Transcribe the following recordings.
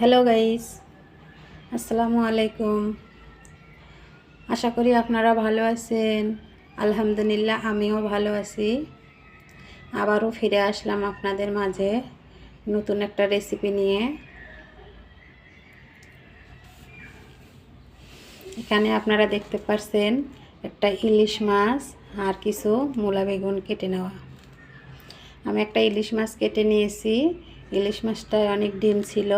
Hello guys আসসালামু আলাইকুম আশা করি আপনারা ভালো আছেন। আলহামদুলিল্লাহ, আমিও ভালো আছি। আবারও ফিরে আসলাম আপনাদের মাঝে নতুন একটা রেসিপি নিয়ে। এখানে আপনারা দেখতে পাচ্ছেন একটা ইলিশ মাছ আর কিছু মূলা বেগুন কেটে নেওয়া। আমি একটা ইলিশ মাছ কেটে নিয়েছি। ইলিশ মাছটায় অনেক ডিম ছিল।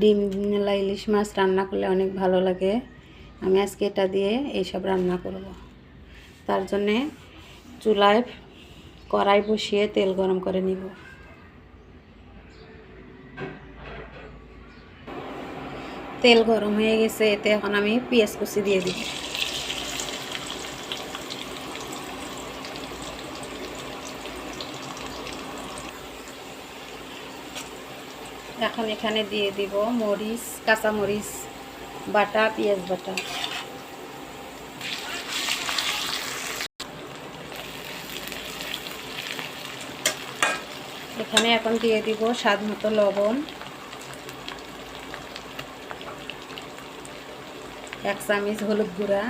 ডিম মেলা ইলিশ মাছ রান্না করলে অনেক ভালো লাগে। আমি আজকে এটা দিয়ে এইসব রান্না করব। তার জন্যে চুলায় কড়াই বসিয়ে তেল গরম করে নিব। তেল গরম হয়ে গেছে, এতে এখন আমি পেঁয়াজ কুচি দিয়ে দিব। এখন এখানে দিয়ে দিব মরিচ কাঁচা মরিচ বাটা, পেঁয়াজ বাটা। এখানে এখন দিয়ে দিব স্বাদ মতো লবণ। এক চামিচ হলুদ গুঁড়া,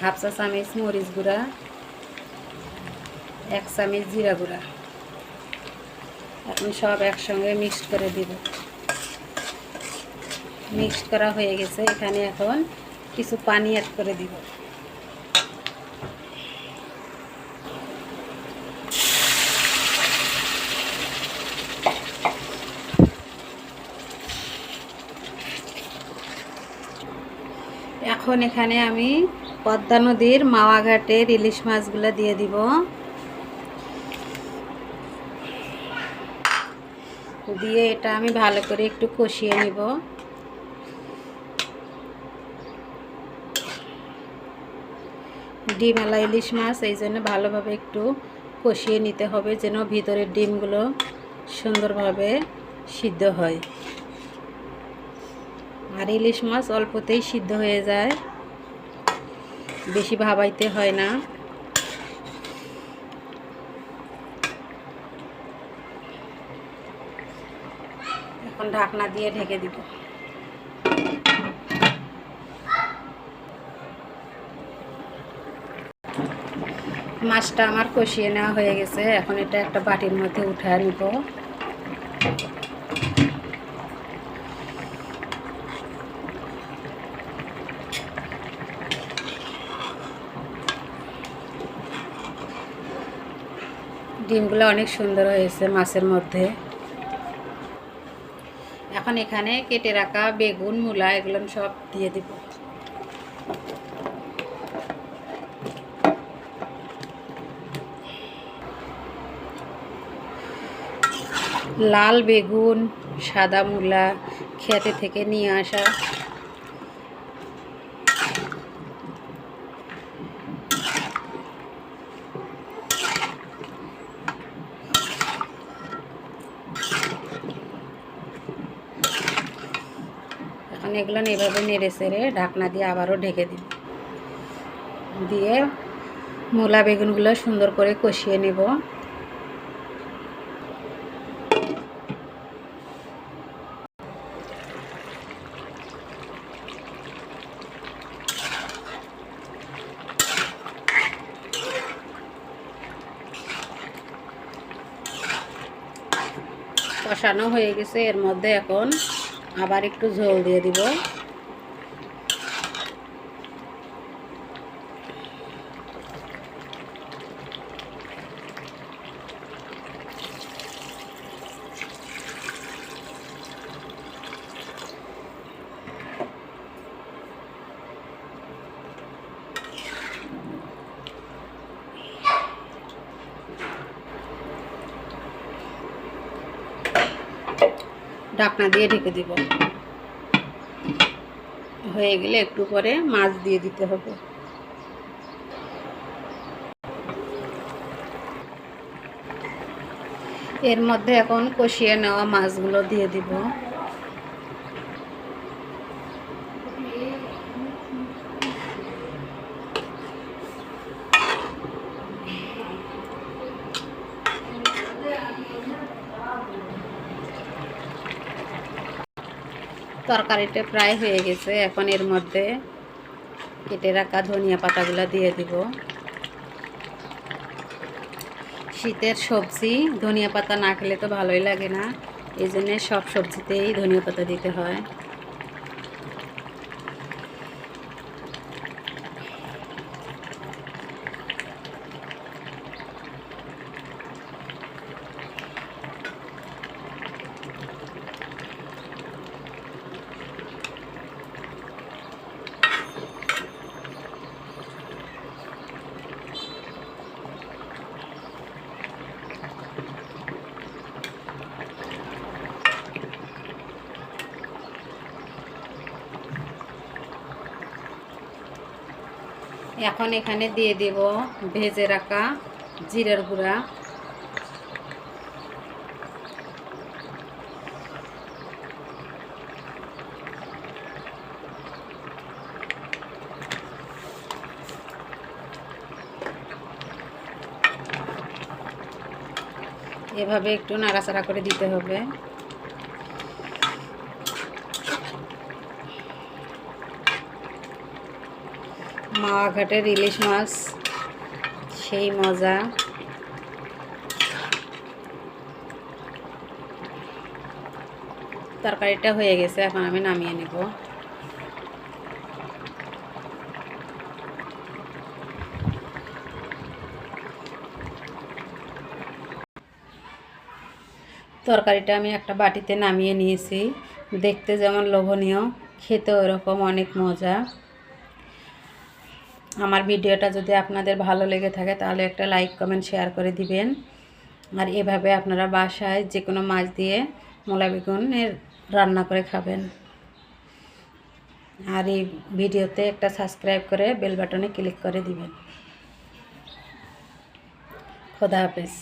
হাফ চা চামচ মরিচ গুঁড়া, এক চামিচ জিরা গুঁড়া। এখন সব একসঙ্গে মিক্সড করে দিব। মিক্সড করা হয়ে গেছে, এখানে এখন কিছু পানি অ্যাড করে দিব। এখন এখানে আমি পদ্মা নদীর মাওয়া ঘাটের ইলিশ মাছগুলো দিয়ে দিব। দিয়ে এটা আমি ভালো করে একটু কষিয়ে নিব। ডিমওয়ালা ইলিশ মাছ, এই জন্য ভালোভাবে একটু কষিয়ে নিতে হবে যেন ভিতরের ডিমগুলো সুন্দরভাবে সিদ্ধ হয়। আর ইলিশ মাছ অল্পতেই সিদ্ধ হয়ে যায়, বেশি ভাবাইতে হয় না। এখন ঢাকনা দিয়ে ঢেকে দিব। মাছটা আমার কষিয়ে নেওয়া হয়ে গেছে। এখন এটা একটা বাটির মধ্যে উঠে নিব। ডিমগুলো অনেক সুন্দর হয়েছে মাছের মধ্যে। এখন এখানে কেটে রাখা বেগুন, মূলা, এগুলো সব দিয়ে দিব। লাল বেগুন, সাদা মূলা, খেতে থেকে নিয়ে আসা এগুলো এভাবে নেড়ে সেড়ে ঢাকনা দিয়ে আবারও ঢেকে দিই। দিয়ে মূলা বেগুনগুলো সুন্দর করে কষিয়ে নেব। কষানো হয়ে গেছে, এর মধ্যে এখন আবার একটু জল দিয়ে দিব। ঢাকনা দিয়ে ঢেকে দিব। হয়ে গেলে একটু পরে মাছ দিয়ে দিতে হবে। এর মধ্যে এখন কষিয়ে নেওয়া মাছগুলো দিয়ে দিব। তরকারিটা প্রায় হয়ে গেছে, এখন এর মধ্যে কেটে রাখা ধনিয়া পাতাগুলো দিয়ে দিব। শীতের সবজি, ধনিয়া পাতা না খেলে তো ভালোই লাগে না, এই জন্যে সব সবজিতেই ধনিয়া পাতা দিতে হয়। এখন এখানে দিয়ে দেব ভেজে রাখা জিরের গুঁড়া। এভাবে একটু নাড়াচাড়া করে দিতে হবে। মাওয়া ঘাটের ইলিশ মাছ, সেই মজা। তরকারিটা হয়ে গেছে, এখন আমি নামিয়ে নেব। তরকারিটা আমি একটা বাটিতে নামিয়ে নিয়েছি। দেখতে যেমন লোভনীয় খেতে ওরকম অনেক মজা। আমার ভিডিওটা যদি আপনাদের ভালো লেগে থাকে, তাহলে একটা লাইক, কমেন্ট, শেয়ার করে দিবেন। আর এভাবে আপনারা বাসায় যে কোনো মাছ দিয়ে মোলা বেগুনের রান্না করে খাবেন। আর এই ভিডিওতে একটা সাবস্ক্রাইব করে বেল বাটনে ক্লিক করে দিবেন। খোদা হাফেজ।